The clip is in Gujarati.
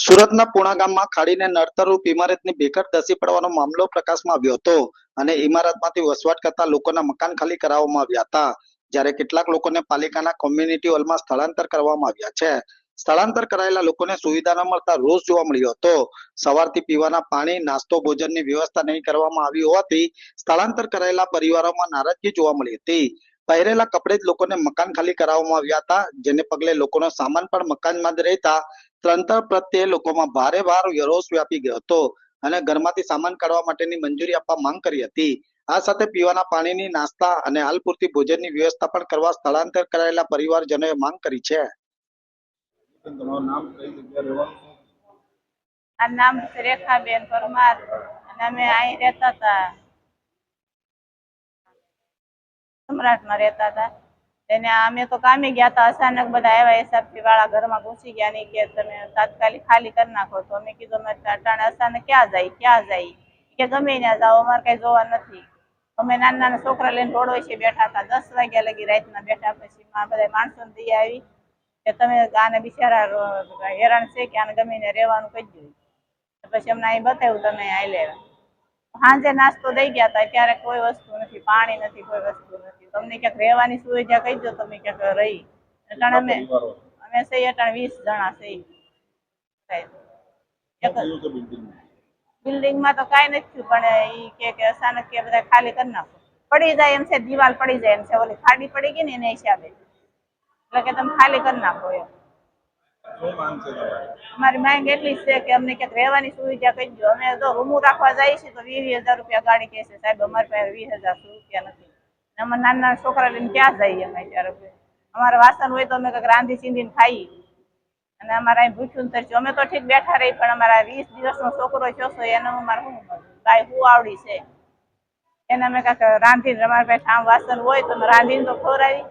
સુરતના પૂણા ગામમાં ખાડીને નડતરરૂપ ઇમારતની ભેખર ધસી પડવાનો મામલો પ્રકાશમાં આવ્યો હતો અને ઇમારતમાંથી વસવાટ કરતા લોકોના મકાન ખાલી કરાવવામાં આવ્યા હતા. જ્યારે કેટલાક લોકોને પાલિકાના કોમ્યુનિટી હોલમાં સ્થળાંતર કરવામાં આવ્યા છે. સ્થળાંતર કરાયેલા લોકોને સુવિધા ન મળતા રોષ જોવા મળ્યો હતો. સવારથી પીવાના પાણી, નાસ્તો, ભોજનની વ્યવસ્થા નહીં કરવામાં આવી હોવાથી સ્થળાંતર કરાયેલા પરિવારોમાં નારાજગી જોવા મળી હતી. પહેરેલા કપડે જ લોકોને મકાન ખાલી કરાવવામાં આવ્યા હતા, જેને પગલે લોકોનો સામાન પણ મકાનમાં જ રહેતા તંત્ર પ્રત્યે લોકોમાં ભારે ભાર રોષ વ્યાપી ગયો હતો અને ઘરમાંથી સામાન કાઢવા માટેની મંજૂરી આપવા માંગ કરી હતી. આ સાથે પીવાના પાણીની નાસ્તા અને હાલ પૂરતી ભોજનની વ્યવસ્થા પણ કરવા સ્થળાંતર કરાયેલા પરિવારજનોએ માંગ કરી છે. નામ રેખાબેન પરમાર અને અમે અહીં રહેતા હતા. સમ્રાટમાં રહેતા હતા. તેને અમે તો કામે ગયા હતા, અચાનક બધા આવ્યા એસઆરપી વાળા ઘરમાં ઘૂસી ગયા ને કે તમે તાત્કાલિક ખાલી કરી નાખો. તો અમે કીધું, અમે અટાણે અચાનક ક્યાં જાય ક્યાં જાય? કે ગમે ત્યાં જાઓ, અમારે કઈ જોવા નથી. અમે નાના નાના છોકરા લઈને રોડ વચ્ચે બેઠા હતા, દસ વાગ્યા લગી રાતના બેઠા પછી બધા માણસો દઈ આવી કે તમે આને બિચારા હેરાન છે કે આને ગમીને રહેવાનું કહી દઉં પછી અમને અહીં બતાવ્યું, તમે અહીં લેવા સાંજે નાસ્તો દઈ ગયા હતા ત્યારે કોઈ વસ્તુ નથી પાણી નથી કોઈ વસ્તુ નથી. તમને ક્યાંક રહેવાની સુવિધા કહી દો તમે ક્યાંક રહી. અટાણે અમે અમે સહી અટાણે વીસ જણા સહી. બિલ્ડિંગમાં? તો કાંઈ નથી થયું પણ ઈ કે કે અચાનક કે બધા ખાલી કરી નાખો. પડી જાય એમ છે દિવાલ પડી જાય એમ છે ઓલી ખાડી પડી ગઈ ને એના હિસાબે. એટલે કે તમે ખાલી કરી નાખો એમ. અમારી માંગ એટલી છે કે અમને ક્યાંક રહેવાની સુવિધા કહી દો. અમે તો રૂમું રાખવા જઈએ છીએ તો વીસ હજાર રૂપિયા ગાડી કહે છે સાહેબ, અમારી પાસે વીસ હજાર રૂપિયા નથી. અમે નાના નાના છોકરા લઈને ક્યાં જઈએ અમે ત્યારે અમારે વાસણ હોય તો અમે કંઈક રાંધી ચીંધીને ખાઈએ. અને અમારે અહીં ભૂખ્યું ને તરસ્યું. અમે તો ઠીક બેઠા રહી, પણ અમારા વીસ દિવસનો છોકરો જોશો એને અમારે શું ગાય હું આવડી છે? એને અમે કાંઈક રાંધીને, અમારા પાસે આમ વાસણ હોય તો અમે રાંધીને તો ખવડાવી.